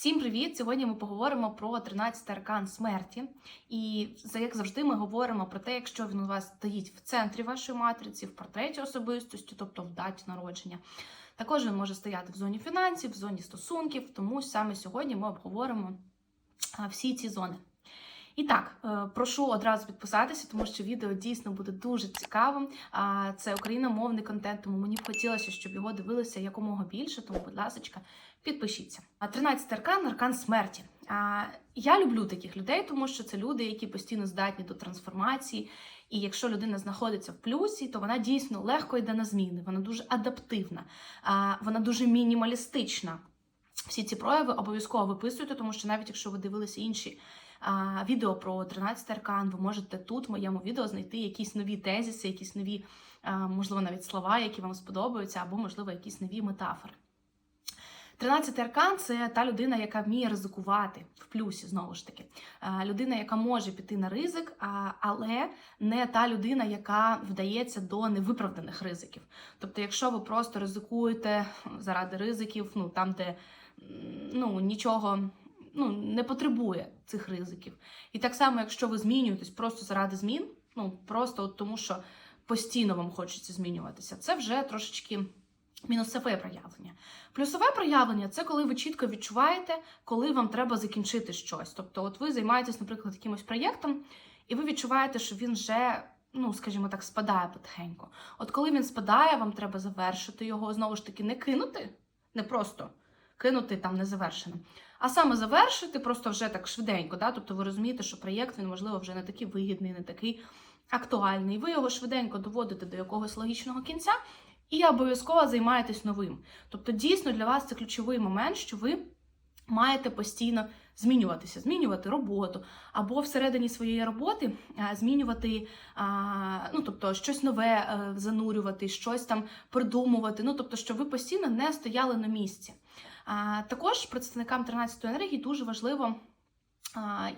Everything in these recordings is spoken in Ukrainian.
Всім привіт! Сьогодні ми поговоримо про 13 аркан смерті. І як завжди, ми говоримо про те, якщо він у вас стоїть в центрі вашої матриці, в портреті особистості, тобто в даті народження. Також він може стояти в зоні фінансів, в зоні стосунків, тому саме сьогодні ми обговоримо всі ці зони. І так, е, прошу одразу підписатися, тому що відео дійсно буде дуже цікавим. А, Це україномовний контент, тому мені б хотілося, щоб його дивилися якомога більше. Тому, будь ласка, підпишіться. А 13 аркан аркан смерті. Я люблю таких людей, тому що це люди, які постійно здатні до трансформації. І якщо людина знаходиться в плюсі, то вона дійсно легко йде на зміни, вона дуже адаптивна, вона дуже мінімалістична. Всі ці прояви обов'язково виписуйте, тому що навіть якщо ви дивилися інші відео про 13 аркан, ви можете тут в моєму відео знайти якісь нові тезиси, якісь нові, можливо, навіть слова, які вам сподобаються, або, можливо, якісь нові метафори. 13 аркан це та людина, яка вміє ризикувати в плюсі, знову ж таки. Людина, яка може піти на ризик, але не та людина, яка вдається до невиправданих ризиків. Тобто, якщо ви просто ризикуєте заради ризиків, ну там, де ну, нічого ну, не потребує цих ризиків. І так само, якщо ви змінюєтесь просто заради змін, ну просто от тому, що постійно вам хочеться змінюватися, це вже трошечки мінусове проявлення. Плюсове проявлення це коли ви чітко відчуваєте, коли вам треба закінчити щось. Тобто, от ви займаєтесь, наприклад, якимось проєктом, і ви відчуваєте, що він вже. Ну, скажімо так, спадає потихеньку. От коли він спадає, вам треба завершити його, знову ж таки, не кинути, не просто кинути там незавершеним, а саме завершити просто вже так швиденько. Да? Тобто ви розумієте, що проєкт він, можливо, вже не такий вигідний, не такий актуальний. Ви його швиденько доводите до якогось логічного кінця і обов'язково займаєтесь новим. Тобто, дійсно для вас це ключовий момент, що ви маєте постійно змінюватися, змінювати роботу, або всередині своєї роботи змінювати, ну тобто щось нове е, занурювати, щось там придумувати. Ну тобто, щоб ви постійно не стояли на місці. Також представникам 13-ї енергії дуже важливо.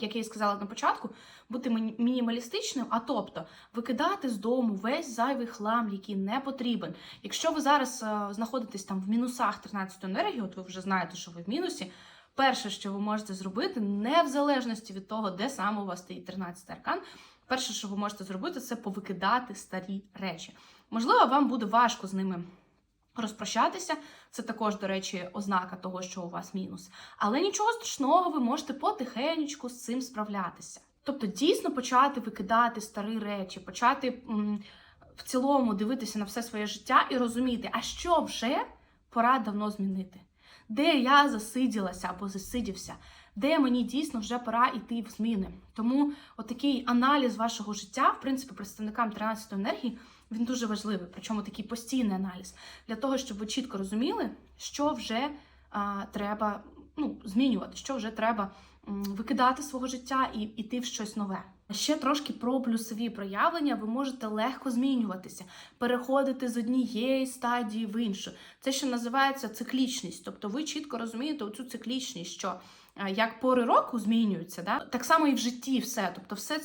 Як я і сказала на початку, бути мінімалістичним, а тобто викидати з дому весь зайвий хлам, який не потрібен. Якщо ви зараз е, знаходитесь там в мінусах 13 енергії, от ви вже знаєте, що ви в мінусі. Перше, що ви можете зробити, не в залежності від того, де саме у вас стоїть 13 аркан. Перше, що ви можете зробити, це повикидати старі речі. Можливо, вам буде важко з ними розпрощатися. Це також, до речі, ознака того, що у вас мінус. Але нічого страшного, ви можете потихенечку з цим справлятися. Тобто, дійсно почати викидати старі речі, почати м, в цілому дивитися на все своє життя і розуміти, а що вже пора давно змінити де я засиділася або засидівся, де мені дійсно вже пора йти в зміни. Тому отакий аналіз вашого життя, в принципі, представникам 13 енергії, він дуже важливий, причому такий постійний аналіз, для того, щоб ви чітко розуміли, що вже а, треба ну, змінювати, що вже треба м, викидати свого життя і йти в щось нове. Ще трошки про плюсові проявлення. Ви можете легко змінюватися, переходити з однієї стадії в іншу. Це ще називається циклічність. Тобто ви чітко розумієте оцю циклічність, що як пори року змінюються, да? так само і в житті все. Тобто все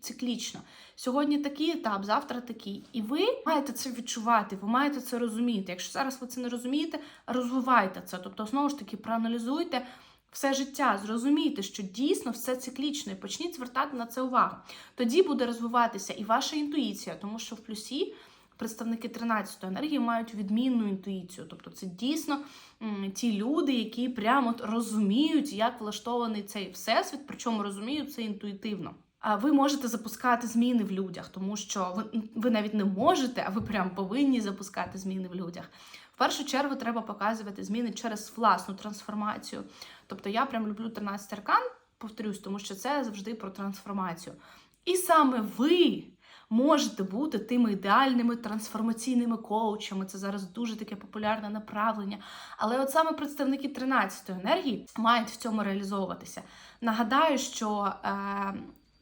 циклічно. Сьогодні такий етап, завтра такий. І ви маєте це відчувати, ви маєте це розуміти. Якщо зараз ви це не розумієте, розвивайте це. Тобто, знову ж таки, проаналізуйте. Все життя зрозумійте, що дійсно все циклічно, і почніть звертати на це увагу. Тоді буде розвиватися і ваша інтуїція, тому що в плюсі представники 13 енергії мають відмінну інтуїцію. Тобто це дійсно ті люди, які прямо розуміють, як влаштований цей всесвіт, причому розуміють це інтуїтивно. А ви можете запускати зміни в людях, тому що ви, ви навіть не можете, а ви прям повинні запускати зміни в людях. В першу чергу треба показувати зміни через власну трансформацію. Тобто я прям люблю 13 аркан, повторюсь, тому що це завжди про трансформацію. І саме ви можете бути тими ідеальними трансформаційними коучами. Це зараз дуже таке популярне направлення. Але от саме представники 13-ї енергії мають в цьому реалізовуватися. Нагадаю, що е,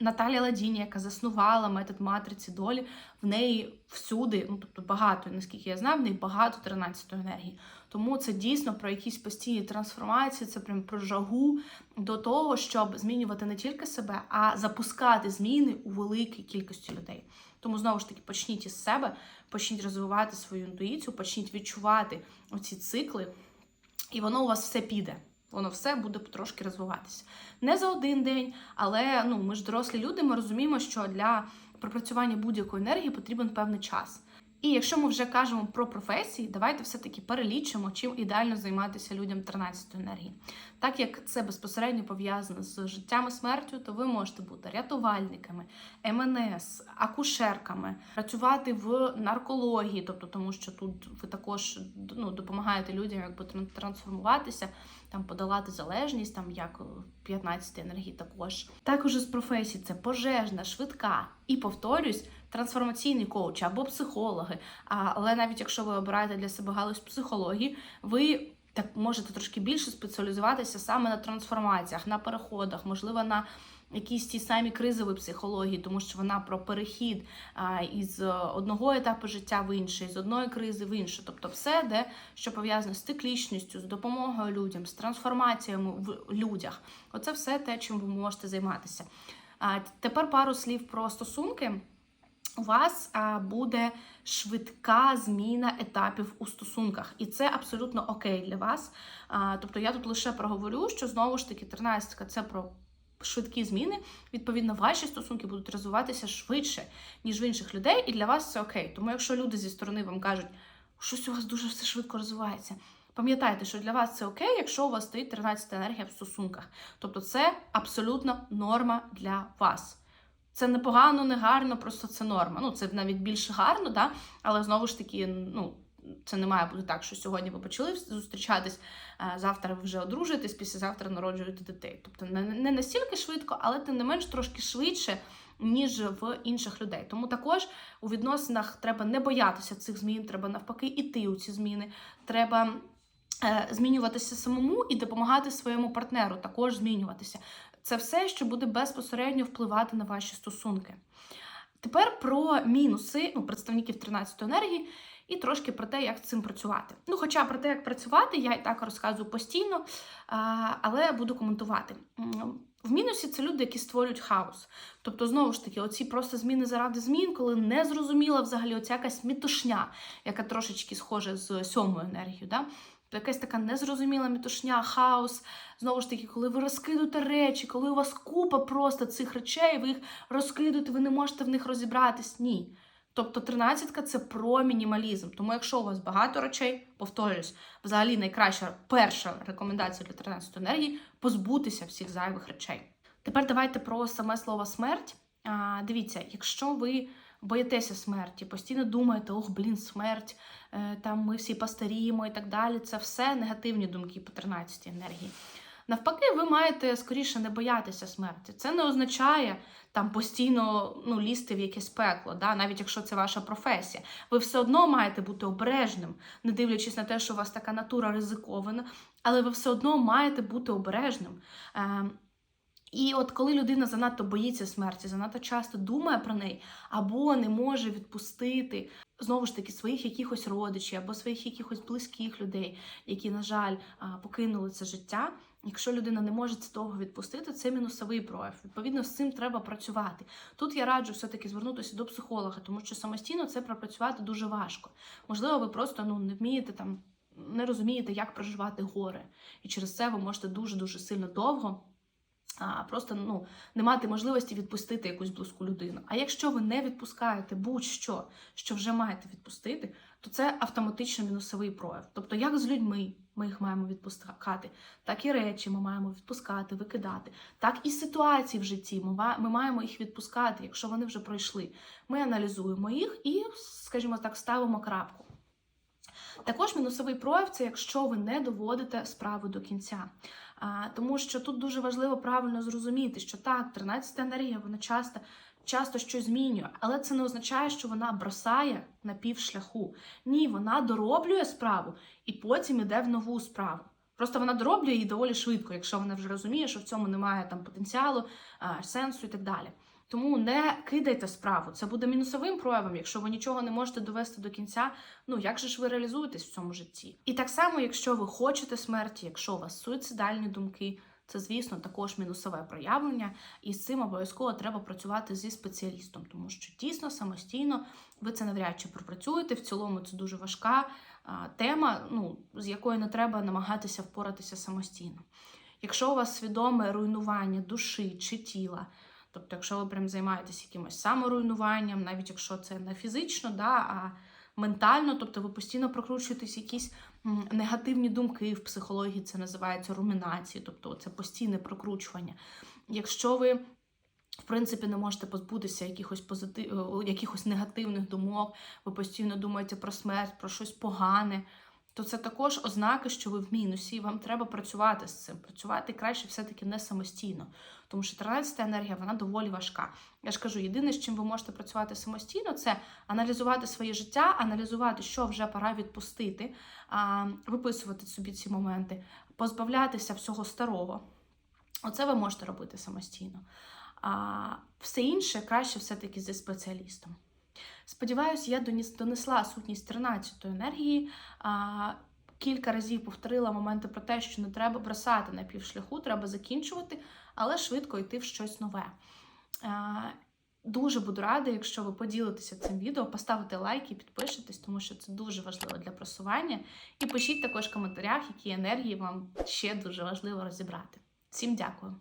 Наталія Ладіні, яка заснувала метод матриці долі, в неї всюди, ну тобто багато, наскільки я знаю, в неї багато 13-ї енергії. Тому це дійсно про якісь постійні трансформації, це прям про жагу до того, щоб змінювати не тільки себе, а запускати зміни у великій кількості людей. Тому знову ж таки почніть із себе, почніть розвивати свою інтуїцію, почніть відчувати оці цикли, і воно у вас все піде. Воно все буде потрошки розвиватися. Не за один день, але ну, ми ж дорослі люди, ми розуміємо, що для пропрацювання будь-якої енергії потрібен певний час. І якщо ми вже кажемо про професії, давайте все-таки перелічимо, чим ідеально займатися людям 13 енергії. Так як це безпосередньо пов'язано з життям і смертю, то ви можете бути рятувальниками, МНС, акушерками, працювати в наркології, тобто тому, що тут ви також ну, допомагаєте людям якби тран- трансформуватися, там подолати залежність, там як 15 енергії також. Також із професій це пожежна, швидка і повторюсь, трансформаційний коуч або психологи. Але навіть якщо ви обираєте для себе галузь психології, ви так можете трошки більше спеціалізуватися саме на трансформаціях, на переходах, можливо, на якісь ті самі кризові психології, тому що вона про перехід із одного етапу життя в інший, з одної кризи в іншу. Тобто, все, де що пов'язане з циклічністю, з допомогою людям, з трансформаціями в людях. Оце все те, чим ви можете займатися. А тепер пару слів про стосунки. У вас буде швидка зміна етапів у стосунках, і це абсолютно окей для вас. Тобто я тут лише проговорю, що знову ж таки 13 це про швидкі зміни. Відповідно, ваші стосунки будуть розвиватися швидше, ніж в інших людей, і для вас це окей. Тому якщо люди зі сторони вам кажуть, щось у вас дуже все швидко розвивається. Пам'ятайте, що для вас це окей, якщо у вас стоїть 13 енергія в стосунках. Тобто це абсолютно норма для вас. Це не погано, не гарно, просто це норма. Ну, це навіть більш гарно, да? але знову ж таки, ну, це не має бути так, що сьогодні ви почали зустрічатись, завтра ви вже одружуєтесь, післязавтра народжуєте дітей. Тобто не, не настільки швидко, але тим не менш трошки швидше, ніж в інших людей. Тому також у відносинах треба не боятися цих змін, треба навпаки іти у ці зміни. Треба е, змінюватися самому і допомагати своєму партнеру також змінюватися. Це все, що буде безпосередньо впливати на ваші стосунки. Тепер про мінуси ну, представників 13 енергії і трошки про те, як з цим працювати. Ну, хоча про те, як працювати, я і так розказую постійно, але буду коментувати. В мінусі це люди, які створюють хаос. Тобто, знову ж таки, оці просто зміни заради змін, коли не зрозуміла взагалі оця якась мітушня, яка трошечки схожа з сьомою енергією. Да? Тобто якась така незрозуміла мітушня, хаос. Знову ж таки, коли ви розкидуєте речі, коли у вас купа просто цих речей, ви їх розкидуєте, ви не можете в них розібратись. Ні. Тобто тринадцятка це про мінімалізм. Тому якщо у вас багато речей, повторюсь, взагалі найкраща перша рекомендація для 13 енергії позбутися всіх зайвих речей. Тепер давайте про саме слово смерть. А, дивіться, якщо ви боїтеся смерті, постійно думаєте, ох, блін, смерть, е, там ми всі постаріємо і так далі. Це все негативні думки по 13 енергії. Навпаки, ви маєте скоріше не боятися смерті. Це не означає там постійно ну, лізти в якесь пекло, да? навіть якщо це ваша професія. Ви все одно маєте бути обережним, не дивлячись на те, що у вас така натура ризикована, але ви все одно маєте бути обережним. І от коли людина занадто боїться смерті, занадто часто думає про неї, або не може відпустити знову ж таки своїх якихось родичів, або своїх якихось близьких людей, які, на жаль, покинули це життя. Якщо людина не може це того відпустити, це мінусовий прояв. Відповідно, з цим треба працювати. Тут я раджу все-таки звернутися до психолога, тому що самостійно це пропрацювати дуже важко. Можливо, ви просто ну не вмієте там, не розумієте, як проживати горе, і через це ви можете дуже дуже сильно довго просто ну, не мати можливості відпустити якусь близьку людину. А якщо ви не відпускаєте будь-що, що вже маєте відпустити, то це автоматично мінусовий прояв. Тобто, як з людьми ми їх маємо відпускати, так і речі ми маємо відпускати, викидати, так і ситуації в житті ми маємо їх відпускати, якщо вони вже пройшли. Ми аналізуємо їх і, скажімо так, ставимо крапку. Також мінусовий прояв це якщо ви не доводите справу до кінця. А, тому що тут дуже важливо правильно зрозуміти, що так, 13 енергія, вона часто, часто щось змінює, але це не означає, що вона бросає на півшляху. Ні, вона дороблює справу і потім іде в нову справу. Просто вона дороблює її доволі швидко, якщо вона вже розуміє, що в цьому немає там потенціалу, сенсу і так далі. Тому не кидайте справу. Це буде мінусовим проявом, якщо ви нічого не можете довести до кінця. Ну як же ж ви реалізуєтесь в цьому житті? І так само, якщо ви хочете смерті, якщо у вас суїцидальні думки, Це, звісно, також мінусове проявлення, і з цим обов'язково треба працювати зі спеціалістом, тому що дійсно самостійно ви це навряд чи пропрацюєте. В цілому це дуже важка а, тема, ну, з якою не треба намагатися впоратися самостійно. Якщо у вас свідоме руйнування душі чи тіла, тобто, якщо ви прям займаєтесь якимось саморуйнуванням, навіть якщо це не фізично, да, а ментально, тобто ви постійно прокручуєтесь якісь негативні думки в психології, це називається румінації, тобто це постійне прокручування. Якщо ви в принципі, не можете позбутися якихось позитив... якихось негативних думок, ви постійно думаєте про смерть, про щось погане, то це також ознаки, що ви в мінусі, і вам треба працювати з цим. Працювати краще все-таки не самостійно. Тому що 13 енергія вона доволі важка. Я ж кажу, єдине, з чим ви можете працювати самостійно, це аналізувати своє життя, аналізувати, що вже пора відпустити, виписувати собі ці моменти, позбавлятися всього старого. Оце ви можете робити самостійно. А все інше краще все-таки зі спеціалістом. Сподіваюся, я донесла сутність 13-ї енергії. Кілька разів повторила моменти про те, що не треба бросати на півшляху, треба закінчувати, але швидко йти в щось нове. Дуже буду рада, якщо ви поділитеся цим відео, поставите лайк і підпишетесь, тому що це дуже важливо для просування. І пишіть також в коментарях, які енергії вам ще дуже важливо розібрати. Всім дякую!